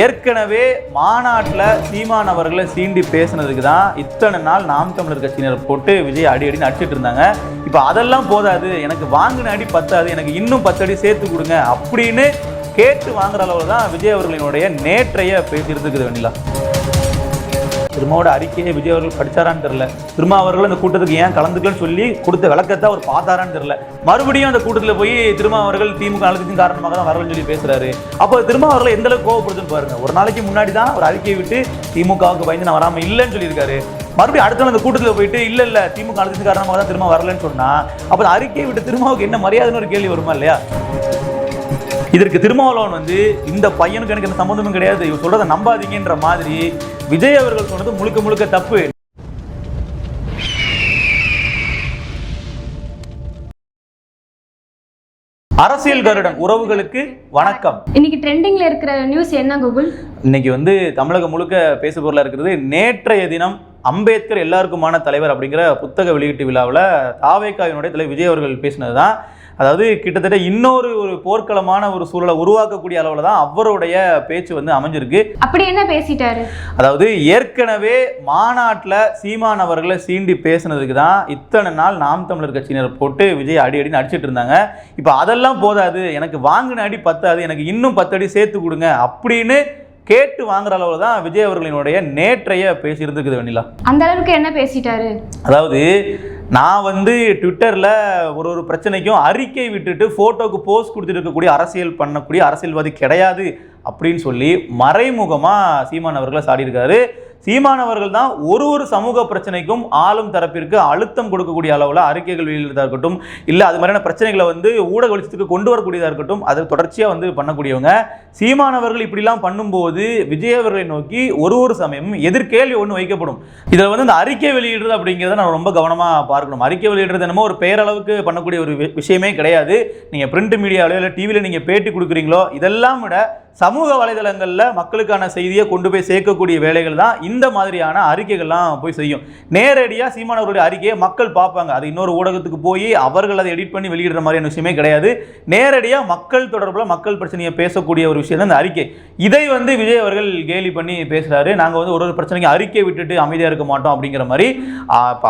ஏற்கனவே மாநாட்டில் சீமான் அவர்களை சீண்டி பேசுனதுக்கு தான் இத்தனை நாள் நாம் தமிழர் கட்சியினர் போட்டு விஜய் அடி அடின்னு அடிச்சிட்டு இருந்தாங்க. இப்போ அதெல்லாம் போதாது. எனக்கு வாங்கின அடி பத்தாது. எனக்கு இன்னும் பத்து அடி சேர்த்து கொடுங்க அப்படின்னு கேட்டு வாங்குற அளவில் தான் விஜய் அவர்களினுடைய நேற்றைய பேசியிருந்துக்குது வெண்ணிலா. திருமாவோட அறிக்கையை விஜய் அவர்கள் படிச்சாரான்னு தெரியல. திருமா அவர்கள் அந்த கூட்டத்துக்கு ஏன் கலந்துக்கலன்னு சொல்லி கொடுத்த விளக்கத்தை அவர் பார்த்தாரான்னு தெரியல. மறுபடியும் அந்த கூட்டத்தில் போய் திருமா அவர்கள் திமுக அழுத்தத்தின் காரணமாக தான் வரலன்னு சொல்லி பேசுறாரு. அப்போ திருமா அவர்களை எந்த அளவுக்கு கோவப்படுதுன்னு பாருங்க. ஒரு நாளைக்கு முன்னாடி தான் ஒரு அறிக்கையை விட்டு திமுகவுக்கு பயந்து நான் வராமல் இல்லைன்னு சொல்லியிருக்காரு. மறுபடியும் அடுத்த அந்த கூட்டத்தில் போயிட்டு இல்ல இல்லை திமுக அழுத்தத்தின் காரணமாக தான் திரும்ப வரலன்னு சொன்னா அப்போ அறிக்கையை விட்டு திருமாவுக்கு என்ன மரியாதைன்னு ஒரு கேள்வி வருமா இல்லையா? இதற்கு திருமாவளவன் வந்து இந்த பையனுக்கு எனக்கு எந்த சம்மந்தமும் கிடையாது. இவர் சொல்கிறத நம்பாதீங்கன்ற மாதிரி விஜய் அவர்கள் சொன்னது முழுக்க முழுக்க தப்பு. அரசியல் கருடன் உறவுகளுக்கு வணக்கம். இன்னைக்கு ட்ரெண்டிங்ல இருக்கிற நியூஸ் என்ன கூகுள்? இன்னைக்கு வந்து தமிழகம் முழுக்க பேசு பொருளாக இருக்கிறது நேற்றைய தினம் அம்பேத்கர் எல்லாருக்குமான தலைவர் அப்படிங்கிற புத்தக வெளியீட்டு விழாவில் தாவேக்காவினுடைய தலைவர் விஜய் அவர்கள் பேசினது தான் அதாவது கிட்டத்தட்ட இன்னொரு ஒரு போர்க்களமான ஒரு சூழலை உருவாக்கக்கூடிய அளவில் தான் அவருடைய பேச்சு வந்து அமைஞ்சிருக்கு. அப்படி என்ன பேசிட்டாரு? அதாவது ஏற்கனவே மாநாட்டில் சீமான் அவர்களை சீண்டி பேசுனதுக்கு தான் இத்தனை நாள் நாம் தமிழர் கட்சியினர் போட்டு விஜய் அடி அடின்னு அடிச்சிட்டு இருந்தாங்க. இப்போ அதெல்லாம் போதாது. எனக்கு வாங்கின அடி பத்தாது. எனக்கு இன்னும் பத்து அடி சேர்த்து கொடுங்க அப்படின்னு கேட்டு வாங்குற அளவில் தான் விஜய் அவர்களினுடைய நேற்றைய பேசியிருந்துக்குது வெண்ணிலா. அந்த அளவுக்கு என்ன பேசிட்டாரு? அதாவது நான் வந்து ட்விட்டரில் ஒரு ஒரு பிரச்சனைக்கும் அறிக்கை விட்டுட்டு ஃபோட்டோக்கு போஸ்ட் கொடுத்துட்டு இருக்கக்கூடிய அரசியல் பண்ணக்கூடிய அரசியல்வாதி கிடையாது அப்படின்னு சொல்லி மறைமுகமாக சீமான் அவர்களை சாடியிருக்காரு. சீமானவர்கள் தான் ஒரு ஒரு சமூக பிரச்சனைக்கும் ஆளும் தரப்பிற்கு அழுத்தம் கொடுக்கக்கூடிய அளவில் அறிக்கைகள் வெளியிடுறதா இருக்கட்டும் இல்லை அது மாதிரியான பிரச்சனைகளை வந்து ஊடக வெளிச்சத்துக்கு கொண்டு வரக்கூடியதாக இருக்கட்டும் அது தொடர்ச்சியாக வந்து பண்ணக்கூடியவங்க. சீமானவர்கள் இப்படிலாம் பண்ணும்போது விஜய் அவர்களை நோக்கி ஒரு ஒரு சமயம் எதிர்கேள்வி ஒன்று வைக்கப்படும். இதில் வந்து இந்த அறிக்கை வெளியிடுறது அப்படிங்கிறத நம்ம ரொம்ப கவனமாக பார்க்கணும். அறிக்கை வெளியிடுறது என்னமோ ஒரு பெயரளவுக்கு பண்ணக்கூடிய ஒரு வி- விஷயமே கிடையாது. நீங்கள் பிரிண்ட் மீடியாவிலோ இல்லை டிவியில் நீங்கள் பேட்டி கொடுக்குறீங்களோ இதெல்லாம் விட சமூக வலைதளங்களில் மக்களுக்கான செய்தியை கொண்டு போய் சேர்க்கக்கூடிய வேலைகள் தான் இந்த மாதிரியான அறிக்கைகள்லாம் போய் செய்யும். நேரடியாக சீமானவருடைய அறிக்கையை மக்கள் பார்ப்பாங்க. அது இன்னொரு ஊடகத்துக்கு போய் அவர்கள் அதை எடிட் பண்ணி வெளியிடுற மாதிரியான விஷயமே கிடையாது. நேரடியாக மக்கள் தொடர்பில் மக்கள் பிரச்சனையை பேசக்கூடிய ஒரு விஷயம் தான் இந்த அறிக்கை. இதை வந்து விஜய் அவர்கள் கேலி பண்ணி பேசுகிறாரு நாங்கள் வந்து ஒரு ஒரு பிரச்சனைக்கு அறிக்கை விட்டுட்டு அமைதியாக இருக்க மாட்டோம் அப்படிங்கிற மாதிரி.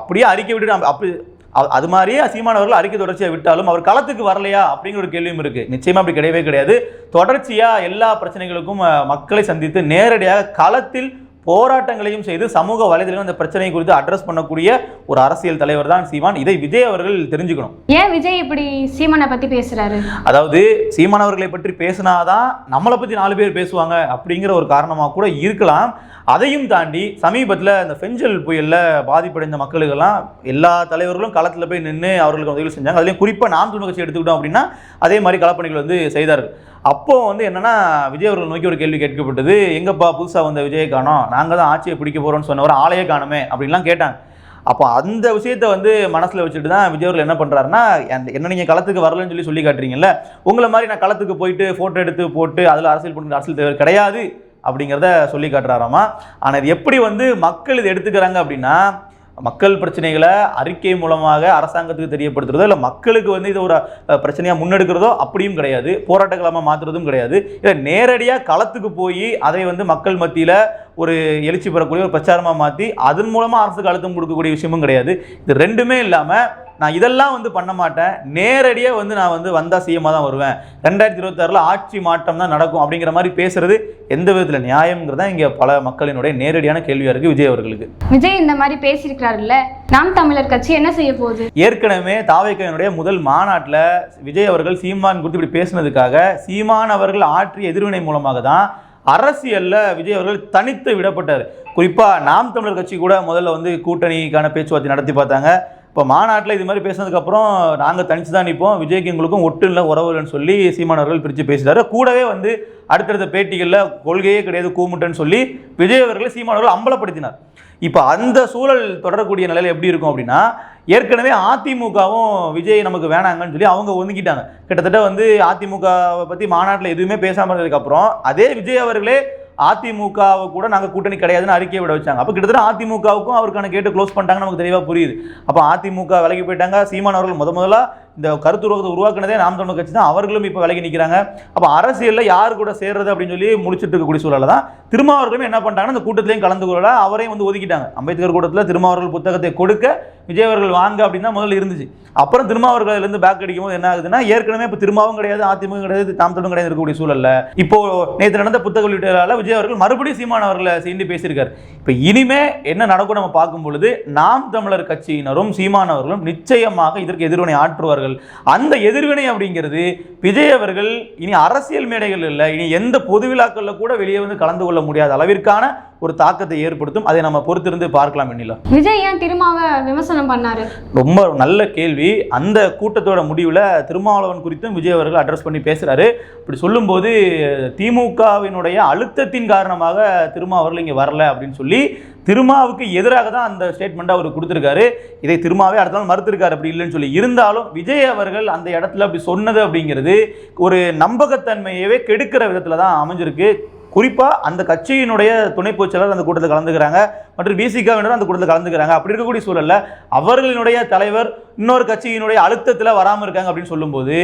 அப்படியே அறிக்கை விட்டுட்டு அப்படி அது மாதிரியே சீமானவர்கள் அறிக்கை தொடர்ச்சியாக விட்டாலும் அவர் களத்துக்கு வரலையா அப்படிங்கிற ஒரு கேள்வியும் இருக்கு. நிச்சயமா அப்படி கிடையவே கிடையாது. தொடர்ச்சியா எல்லா பிரச்சனைகளுக்கும் மக்களை சந்தித்து நேரடியாக களத்தில் போராட்டங்களையும் செய்து சமூக வலைதளங்கள் இந்த பிரச்சனை குறித்து அட்ரஸ் பண்ணக்கூடிய ஒரு அரசியல் தலைவர் தான் சீமான். இதை விஜய் அவர்கள் தெரிஞ்சுக்கணும். ஏன் விஜய் இப்படி சீமானை பத்தி பேசுறாரு? அதாவது சீமானவர்களை பற்றி பேசினாதான் நம்மளை பற்றி நாலு பேர் பேசுவாங்க அப்படிங்கிற ஒரு காரணமாக கூட இருக்கலாம். அதையும் தாண்டி சமீபத்தில் இந்த பெஞ்சல் புயலில் பாதிப்படைந்த மக்களுக்கெல்லாம் எல்லா தலைவர்களும் களத்தில் போய் நின்று அவர்களுக்கு உதவி செஞ்சாங்க. அதுலேயும் குறிப்பாக நாம் தமிழ் கட்சி எடுத்துக்கிட்டோம் அப்படின்னா அதே மாதிரி களப்பணிகள் வந்து செய்தார்கள். அப்போ வந்து என்னன்னா விஜய் அவர்கள் நோக்கி ஒரு கேள்வி கேட்கப்பட்டது எங்கப்பா புதுசாக வந்த விஜயை காணோம்? நாங்கள் தான் ஆட்சியை பிடிக்க போகிறோம்னு சொன்னவர் ஆளையே காணுமே அப்படின்லாம் கேட்டாங்க. அப்போ அந்த விஷயத்தை வந்து மனசில் வச்சுட்டு தான் விஜய் அவர்கள் என்ன பண்ணுறாருன்னா என்ன நீங்கள் களத்துக்கு வரலன்னு சொல்லி சொல்லி காட்டுறீங்கல்ல உங்களை மாதிரி நான் களத்துக்கு போயிட்டு ஃபோட்டோ எடுத்து போட்டு அதில் அரசியல் பண்ணுற அரசியல் தேவை கிடையாது அப்படிங்கிறத சொல்லி காட்டுறாராமா. ஆனால் இது எப்படி வந்து மக்கள் இதை எடுத்துக்கிறாங்க அப்படின்னா மக்கள் பிரச்சனைகளை அறிக்கை மூலமாக அரசாங்கத்துக்கு தெரியப்படுத்துறதோ இல்லை மக்களுக்கு வந்து இது ஒரு பிரச்சனையாக முன்னெடுக்கிறதோ அப்படியும் கிடையாது. போராட்டக்களமாக மாற்றுறதும் கிடையாது. இல்லை நேரடியாக களத்துக்கு போய் அதை வந்து மக்கள் மத்தியில் ஒரு எழுச்சி பெறக்கூடிய ஒரு பிரச்சாரமாக மாற்றி அதன் மூலமாக அரசுக்கு அழுத்தம் கொடுக்கக்கூடிய விஷயமும் கிடையாது. இது ரெண்டுமே இல்லாமல் நான் இதெல்லாம் வந்து பண்ண மாட்டேன். நேரடியாக வந்து நான் வந்து வந்தால் சிஎம்மாக தான் வருவேன். ரெண்டாயிரத்தி இருபத்தாறில் ஆட்சி மாற்றம் தான் நடக்கும் அப்படிங்கிற மாதிரி பேசுறது எந்த விதத்தில் நியாயங்கிறது தான் இங்கே பல மக்களினுடைய நேரடியான கேள்வியாக இருக்குது விஜய் அவர்களுக்கு. விஜய் இந்த மாதிரி பேசியிருக்கிறாருல்ல நாம் தமிழர் கட்சி என்ன செய்ய போகுது? ஏற்கனவே தாவேக்கையனுடைய முதல் மாநாட்டில் விஜய் அவர்கள் சீமான் குறித்து இப்படி பேசினதுக்காக சீமான் அவர்கள் ஆற்றிய எதிர்வினை மூலமாக தான் அரசியலில் விஜய் அவர்கள் தனித்து விடப்பட்டார். குறிப்பாக நாம் தமிழர் கட்சி கூட முதல்ல வந்து கூட்டணிக்கான பேச்சுவார்த்தை நடத்தி பார்த்தாங்க. இப்போ மாநாட்டில் இது மாதிரி பேசினதுக்கப்புறம் நாங்கள் தனிச்சு தான் நிற்போம் விஜய்க்கு எங்களுக்கும் ஒட்டு இல்லை உறவு இல்லைன்னு சொல்லி சீமானவர்கள் பிரித்து பேசிட்டாரு. கூடவே வந்து அடுத்தடுத்த பேட்டிகளில் கொள்கையே கிடையாது கூமுட்டன்னு சொல்லி விஜய் அவர்களை சீமானவர்கள் அம்பலப்படுத்தினார். இப்போ அந்த சூழல் தொடரக்கூடிய நிலையில் எப்படி இருக்கும் அப்படின்னா ஏற்கனவே அதிமுகவும் விஜய் நமக்கு வேணாங்கன்னு சொல்லி அவங்க ஒதுக்கிட்டாங்க கிட்டத்தட்ட வந்து அதிமுகவை பற்றி மாநாட்டில் எதுவுமே பேசாமல் இருந்ததுக்கப்புறம் அதே விஜய் அவர்களே அதிமுகவை கூட நாங்கள் கூட்டணி கிடையாதுன்னு அறிக்கையை விட வச்சாங்க. அப்போ கிட்டத்தட்ட அதிமுகவுக்கும் அவருக்கான கேட்டு க்ளோஸ் பண்ணிட்டாங்க நமக்கு தெளிவாக புரியுது. அப்போ அதிமுக விலகி போயிட்டாங்க. சீமான் அவர்கள் முத முதல்ல இந்த கருத்துருவத்தை உருவாக்குனதே நாம் தமிழர் கட்சி தான். அவர்களும் இப்போ விலகி நிற்கிறாங்க அப்போ அரசியலில் யார் கூட சேர்றது அப்படின்னு சொல்லி முடிச்சிட்டு இருக்கக்கூடிய சூழலில் தான் திருமாவர்களும் என்ன பண்ணிட்டாங்கன்னா இந்த கூட்டத்திலையும் கலந்து கொள்ள அவரையும் வந்து ஒதுக்கிட்டாங்க. அம்பேத்கர் கூட்டத்தில் திருமாவர்கள் புத்தகத்தை கொடுக்க விஜய் அவர்கள் வாங்க அப்படின்னு முதல்ல இருந்துச்சு. அப்புறம் திருமாவர்களிலருந்து பேக் அடிக்கும் போது என்ன ஆகுதுன்னா ஏற்கனவே இப்போ திருமாவும் கிடையாது அதிமுக கிடையாது தாம் தமிழும் கிடையாது இருக்கக்கூடிய சூழலில். இப்போ நேற்று நடந்த புத்தக வெளியீட்டாளர் விஜய் அவர்கள் மறுபடியும் சீமான் அவர்களை சேர்ந்து பேசியிருக்காரு. இப்போ இனிமே என்ன நடக்கும் நம்ம பார்க்கும் பொழுது நாம் தமிழர் கட்சியினரும் சீமான் அவர்களும் நிச்சயமாக இதற்கு எதிர்வினை ஆற்றுவார்கள் அந்த எதிர்வினை அப்படிங்கிறது விஜய் அவர்கள் இனி அரசியல் மேடைகள் இல்லை இனி எந்த பொது விழாக்களில் கூட வெளியே வந்து கலந்து கொள்ள முடியாத அளவிற்கான ஒரு தாக்கத்தை ஏற்படுத்தும். அதை நம்ம பொறுத்திருந்து பார்க்கலாம் எண்ணில விஜய் ஏன் திருமாவை விமர்சனம் பண்ணாரு? ரொம்ப நல்ல கேள்வி. அந்த கூட்டத்தோட முடிவில் திருமாவளவன் குறித்தும் விஜய் அவர்கள் அட்ரஸ் பண்ணி பேசுகிறாரு இப்படி சொல்லும்போது திமுகவினுடைய அழுத்தத்தின் காரணமாக திருமா அவர்கள் இங்கே வரல அப்படின்னு சொல்லி திருமாவுக்கு எதிராக தான் அந்த ஸ்டேட்மெண்ட் அவர் கொடுத்துருக்காரு. இதை திருமாவே அடுத்த நாள் மறுத்திருக்காரு அப்படி இல்லைன்னு சொல்லி. இருந்தாலும் விஜய் அவர்கள் அந்த இடத்துல அப்படி சொன்னது அப்படிங்கிறது ஒரு நம்பகத்தன்மையவே கெடுக்கிற விதத்தில் தான் அமைஞ்சிருக்கு. குறிப்பாக அந்த கட்சியினுடைய துணை பொதுச்செயலாளர் அந்த கூட்டத்தில் கலந்துக்கிறாங்க. மற்றும் பிசிகாவினர் அந்த கூட்டத்தில் கலந்துக்கிறாங்க. அப்படி இருக்கக்கூடிய சூழல்ல அவர்களினுடைய தலைவர் இன்னொரு கட்சியினுடைய அழுத்தத்தில் வராமல் இருக்காங்க அப்படின்னு சொல்லும்போது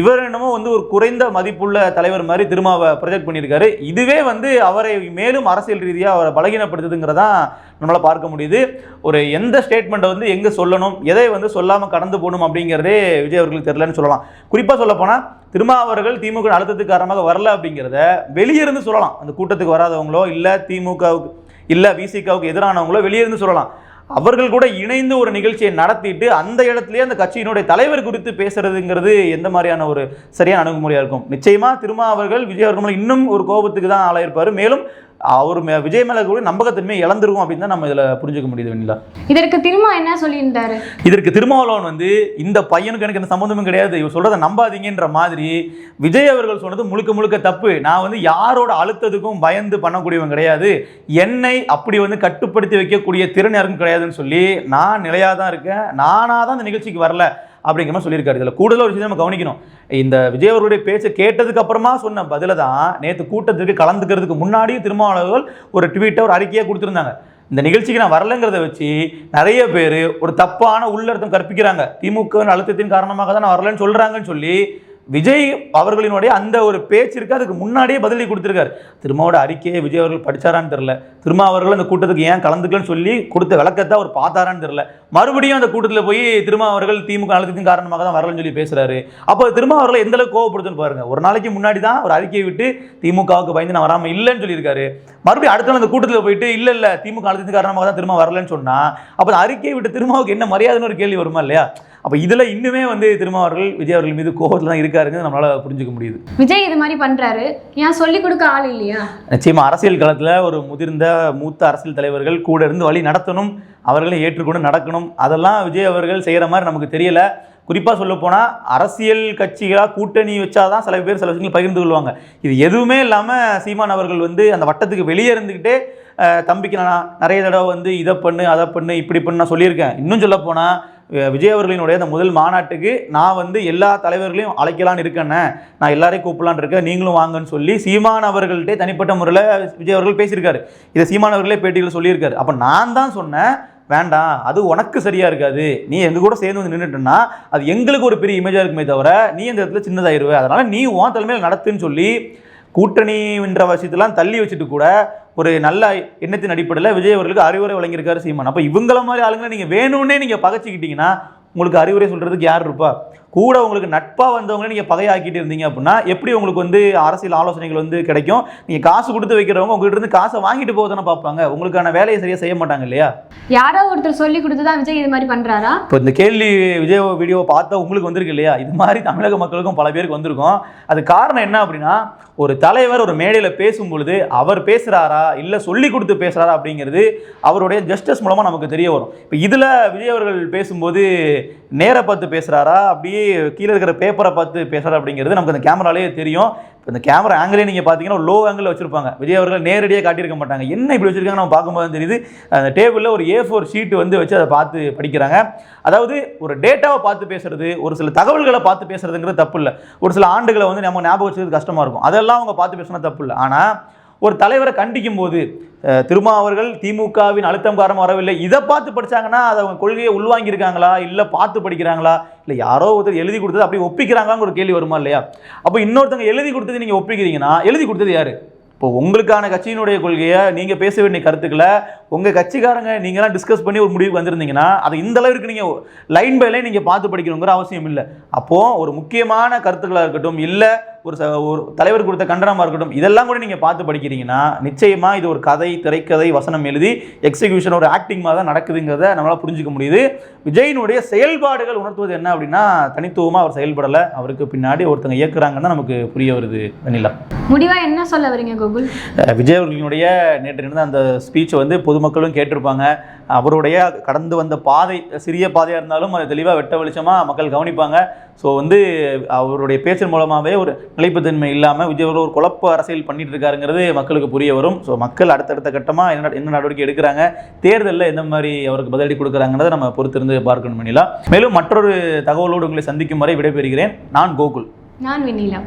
இவர் என்னமோ வந்து ஒரு குறைந்த மதிப்புள்ள தலைவர் மாதிரி திருமாவை ப்ரொஜெக்ட் பண்ணியிருக்காரு. இதுவே வந்து அவரை மேலும் அரசியல் ரீதியாக அவரை பலகீனப்படுத்துதுங்கிறதான் நம்மளால் பார்க்க முடியுது. ஒரு எந்த ஸ்டேட்மெண்ட்டை வந்து எங்கே சொல்லணும் எதை வந்து சொல்லாமல் கடந்து போகணும் அப்படிங்கிறதே விஜய் அவர்களுக்கு தெரியலன்னு சொல்லலாம். குறிப்பாக சொல்லப்போனால் திருமாவர்கள் திமுக அழுத்தத்துக்கு காரணமாக வரல அப்படிங்கிறத வெளியே இருந்து சொல்லலாம். அந்த கூட்டத்துக்கு வராதவங்களோ இல்லை திமுகவுக்கு இல்லை விசிகாவுக்கு எதிரானவங்களோ வெளியே இருந்து சொல்லலாம். அவர்கள் கூட இணைந்து ஒரு நிகழ்ச்சியை நடத்திட்டு அந்த இடத்துலயே அந்த கட்சியினுடைய தலைவர் குறித்து பேசுறதுங்கிறது எந்த மாதிரியான ஒரு சரியான அணுகுமுறையாக இருக்கும்? நிச்சயமா திருமா அவர்கள் விஜய் அவர்கள் இன்னும் ஒரு கோபத்துக்கு தான் ஆளாயிருப்பார். மேலும் அவர் மே- விஜய் மேல கூட நம்பகத்தன்மை இழந்திருக்கும் அப்படின்னு தான் நம்ம இதில் புரிஞ்சுக்க முடியுது வெண்ணிலா. இதற்கு திருமா என்ன சொல்லியிருந்தாரு? இதற்கு திருமாவளவன் வந்து இந்த பையனுக்கு எனக்கு எந்த சம்மந்தமும் கிடையாது இவர் சொல்றதை நம்பாதீங்கன்ற மாதிரி விஜய் அவர்கள் சொன்னது முழுக்க முழுக்க தப்பு. நான் வந்து யாரோட அழுத்தத்துக்கும் பயந்து பண்ணக்கூடியவன் கிடையாது. என்னை அப்படி வந்து கட்டுப்படுத்தி வைக்கக்கூடிய திறன் யாருக்கும் கிடையாதுன்னு சொல்லி நான் நிலையாக தான் இருக்கேன். நானாக தான் இந்த நிகழ்ச்சிக்கு வரல. அப்படிங்கிற மாதிரி சொல்லியிருக்காரு. இதில் கூடுதலாக ஒரு விஷயம் நம்ம கவனிக்கணும். இந்த விஜய் அவர்களுடைய பேச்சை கேட்டதுக்கு அப்புறமா சொன்ன பதில தான் நேற்று கூட்டத்திற்கு கலந்துக்கிறதுக்கு முன்னாடியும் திருமாவளவர்கள் ஒரு ட்வீட்டை ஒரு அறிக்கையை கொடுத்துருந்தாங்க. இந்த நிகழ்ச்சிக்கு நான் வரலங்கிறத வச்சு நிறைய பேர் ஒரு தப்பான உள்ளர்த்தம் கற்பிக்கிறாங்க. திமுக அழுத்தத்தின் காரணமாக தான் நான் வரலன்னு சொல்கிறாங்கன்னு சொல்லி விஜய் அவர்களினுடைய அந்த ஒரு பேச்சிற்கு அதுக்கு முன்னாடியே பதிலடி கொடுத்துருக்காரு. திருமாவோட அறிக்கையை விஜய் அவர்கள் படிச்சாரான்னு தெரில திருமா அவர்கள் அந்த கூட்டத்துக்கு ஏன் கலந்துக்கலன்னு சொல்லி கொடுத்த விளக்கத்தை அவர் பார்த்தாரான்னு தெரில மறுபடியும் அந்த கூட்டத்தில் போய் திருமா அவர்கள் திமுக அழுத்தத்தின் காரணமாக தான் வரலன்னு சொல்லி பேசுகிறாரு அப்போ திருமா அவர்களை எந்த அளவுக்கு கோவப்படுதுன்னு பாருங்க. ஒரு நாளைக்கு முன்னாடி தான் ஒரு அறிக்கையை விட்டு திமுகவுக்கு பயந்து நான் வராமல் இல்லைன்னு சொல்லியிருக்காரு. மறுபடியும் அடுத்த நாள் அந்த கூட்டத்தில் போயிட்டு இல்லை இல்லை திமுக அழுத்தத்தின் காரணமாக தான் திரும்ப வரலன்னு சொன்னால் அப்போ அறிக்கையை விட்டு திருமாவுக்கு என்ன மரியாதைன்னு ஒரு கேள்வி வருமா இல்லையா? அப்போ இதுல இன்னுமே வந்து திருமா அவர்கள் விஜய் அவர்கள் மீது கோபத்தில் தான் இருக்காருங்க நம்மளால புரிஞ்சுக்க முடியுது. விஜய் இது மாதிரி பண்றாரு. ஏன் சொல்லி கொடுக்க ஆள் இல்லையா? நிச்சயமா அரசியல் களத்தில் ஒரு முதிர்ந்த மூத்த அரசியல் தலைவர்கள் கூட இருந்து வழி நடத்தணும் அவர்களை ஏற்றுக்கொண்டு நடக்கணும். அதெல்லாம் விஜய் அவர்கள் செய்கிற மாதிரி நமக்கு தெரியல. குறிப்பாக சொல்ல போனால் அரசியல் கட்சிகளாக கூட்டணி வச்சாதான் சில பேர் சில விஷயங்கள் பகிர்ந்து கொள்வாங்க. இது எதுவுமே இல்லாமல் சீமான் அவர்கள் வந்து அந்த வட்டத்துக்கு வெளியே இருந்துக்கிட்டே தம்பிக்கு நான் நிறைய தடவை வந்து இதை பண்ணு அதை பண்ணு இப்படி பண்ணு நான் சொல்லியிருக்கேன். இன்னும் சொல்ல போனால் விஜய் அவர்களினுடைய அந்த முதல் மாநாட்டுக்கு நான் வந்து எல்லா தலைவர்களையும் அழைக்கலான்னு இருக்கேண்ணே நான் எல்லாரையும் கூப்பிடலான்னு இருக்கேன். நீங்களும் வாங்கன்னு சொல்லி சீமான் அவர்கள்ட்டே தனிப்பட்ட முறையில் விஜய் அவர்கள் பேசியிருக்காரு. இதை சீமான் அவர்களே பேட்டியில் சொல்லியிருக்காரு. அப்போ நான் தான் சொன்னேன் வேண்டாம் அது உனக்கு சரியா இருக்காது. நீ எங்க கூட சேர்ந்து வந்து நின்றுட்டேன்னா அது எங்களுக்கு ஒரு பெரிய இமேஜாக இருக்குமே தவிர நீ அந்த இடத்துல சின்னதாயிருவே? அதனால நீ உன் தலைமையில் நடத்துன்னு சொல்லி கூட்டணின்ற விஷயத்தெல்லாம் தள்ளி வச்சுட்டு கூட ஒரு நல்ல எண்ணத்தின் அடிப்படையில் விஜய் அவர்களுக்கு அறிவுரை வழங்கியிருக்காரு சீமான். அப்போ இவங்கள மாதிரி ஆளுங்களை நீங்கள் வேணும்னே நீங்கள் பகச்சிக்கிட்டீங்கன்னா உங்களுக்கு அறிவுரை சொல்கிறதுக்கு யார் இருப்பா? கூட உங்களுக்கு நட்பாக வந்தவங்கள நீங்கள் பகையாக்கிட்டு இருந்தீங்க அப்படின்னா எப்படி உங்களுக்கு வந்து அரசியல் ஆலோசனைகள் வந்து கிடைக்கும்? நீங்கள் காசு கொடுத்து வைக்கிறவங்க உங்ககிட்ட இருந்து காசை வாங்கிட்டு போக தானே பார்ப்பாங்க. உங்களுக்கான வேலையை சரியாக செய்ய மாட்டாங்க இல்லையா? யாரோ ஒருத்தர் சொல்லி கொடுத்து தான் விஜய் இது மாதிரி பண்றாரா? இப்போ இந்த கேள்வி விஜய் வீடியோவை பார்த்தா உங்களுக்கு வந்திருக்கு இல்லையா? இது மாதிரி தமிழக மக்களுக்கும் பல பேருக்கு வந்திருக்கும். அது காரணம் என்ன அப்படின்னா ஒரு தலைவர் ஒரு மேடையில் பேசும் பொழுது அவர் பேசுகிறாரா இல்லை சொல்லி கொடுத்து பேசுகிறாரா அப்படிங்கிறது அவருடைய ஜஸ்டிஸ் மூலமாக நமக்கு தெரிய வரும். இப்போ இதில் விஜய் அவர்கள் பேசும்போது நேரை பார்த்து பேசுகிறாரா அப்படியே கீழே இருக்கிற பேப்பரை பார்த்து பேசுகிறார் அப்படிங்கிறது நமக்கு அந்த கேமராலே தெரியும். இப்போ இந்த கேமரா ஆங்கிலே நீங்கள் பார்த்தீங்கன்னா லோ ஆங்கிளில் வச்சிருப்பாங்க. விஜய் அவர்கள் நேரடியாக காட்டியிருக்க மாட்டாங்க. என்ன இப்படி வச்சிருக்காங்க நம்ம பார்க்கும்போது தெரியுது. அந்த டேபிளில் ஒரு ஏ ஃபோர் ஷீட்டு வந்து வச்சு அதை பார்த்து படிக்கிறாங்க. அதாவது ஒரு டேட்டாவை பார்த்து பேசுறது ஒரு சில தகவல்களை பார்த்து பேசுறதுங்கிறது தப்பு இல்லை ஒரு சில ஆண்டுகளை வந்து நம்ம ஞாபகம் வச்சுக்கிறது கஷ்டமாக இருக்கும். அதெல்லாம் அவங்க பார்த்து பேசுனா தப்பு இல்லை ஆனால் ஒரு தலைவரை கண்டிக்கும் போது திருமாவர்கள் திருமா அவர்கள் திமுகவின் அழுத்தம் காரணம் வரவில்லை. இதை பார்த்து படிச்சாங்கன்னா அதை அவங்க கொள்கையை உள்வாங்கியிருக்காங்களா? இல்லை பார்த்து படிக்கிறாங்களா? இல்லை யாரோ ஒருத்தர் எழுதி கொடுத்தது அப்படி ஒப்பிக்கிறாங்களான்னு ஒரு கேள்வி வருமா இல்லையா? அப்போ இன்னொருத்தவங்க எழுதி கொடுத்தது நீங்கள் ஒப்பிக்கிறீங்கன்னா எழுதி கொடுத்தது யார்? இப்போ உங்களுக்கான கட்சியினுடைய கொள்கையை நீங்கள் பேச வேண்டிய கருத்துக்களை உங்கள் கட்சிக்காரங்க நீங்களாம் டிஸ்கஸ் பண்ணி ஒரு முடிவுக்கு வந்திருந்தீங்கன்னா அதை இந்த அளவுக்கு நீங்கள் லைன் பை லைன் நீங்கள் பார்த்து படிக்கணுங்கிற அவசியம் இல்லை. அப்போது ஒரு முக்கியமான கருத்துக்களாக இருக்கட்டும் இல்லை ஒரு ச ஒரு தலைவர் கொடுத்த கண்டனமாக இருக்கட்டும் இதெல்லாம் கூட நீங்கள் பார்த்து படிக்கிறீங்கன்னா நிச்சயமாக இது ஒரு கதை திரைக்கதை வசனம் எழுதி எக்ஸிகியூஷன் ஒரு ஆக்டிங் மாதிரி தான் நடக்குதுங்கிறத நம்மளால் புரிஞ்சுக்க முடியுது. விஜயினுடைய செயல்பாடுகள் உணர்த்துவது என்ன அப்படின்னா தனித்துவமாக அவர் செயல்படலை. அவருக்கு பின்னாடி ஒருத்தங்க இயக்குறாங்கன்னு நமக்கு புரிய வருது வெண்ணிலா. முடிவா என்ன சொல்ல வரீங்க கோகுல்? விஜய் அவர்களினுடைய நேற்று நடந்த அந்த ஸ்பீச்சை வந்து பொதுமக்களும் கேட்டிருப்பாங்க. அவருடைய கடந்து வந்த பாதை சிறிய பாதையாக இருந்தாலும் அதை தெளிவாக வெட்ட வெளிச்சமாக மக்கள் கவனிப்பாங்க. ஸோ வந்து அவருடைய பேச்சின் மூலமாகவே ஒரு நிலைப்புத்தன்மை இல்லாமல் விஜய் அவர்கள் ஒரு குழப்ப அரசியல் பண்ணிட்டு இருக்காருங்கிறது மக்களுக்கு புரிய வரும். ஸோ மக்கள் அடுத்தடுத்த கட்டமாக என்ன என்ன நடவடிக்கை எடுக்கிறாங்க தேர்தலில் எந்த மாதிரி அவருக்கு பதிலடி கொடுக்குறாங்கிறத நம்ம பொறுத்திருந்து பார்க்கணும் பண்ணிடலாம் மேலும் மற்றொரு தகவலோடு உங்களை சந்திக்கும் வரை விடைபெறுகிறேன். நான் கோகுல். நான் வெண்ணிலா.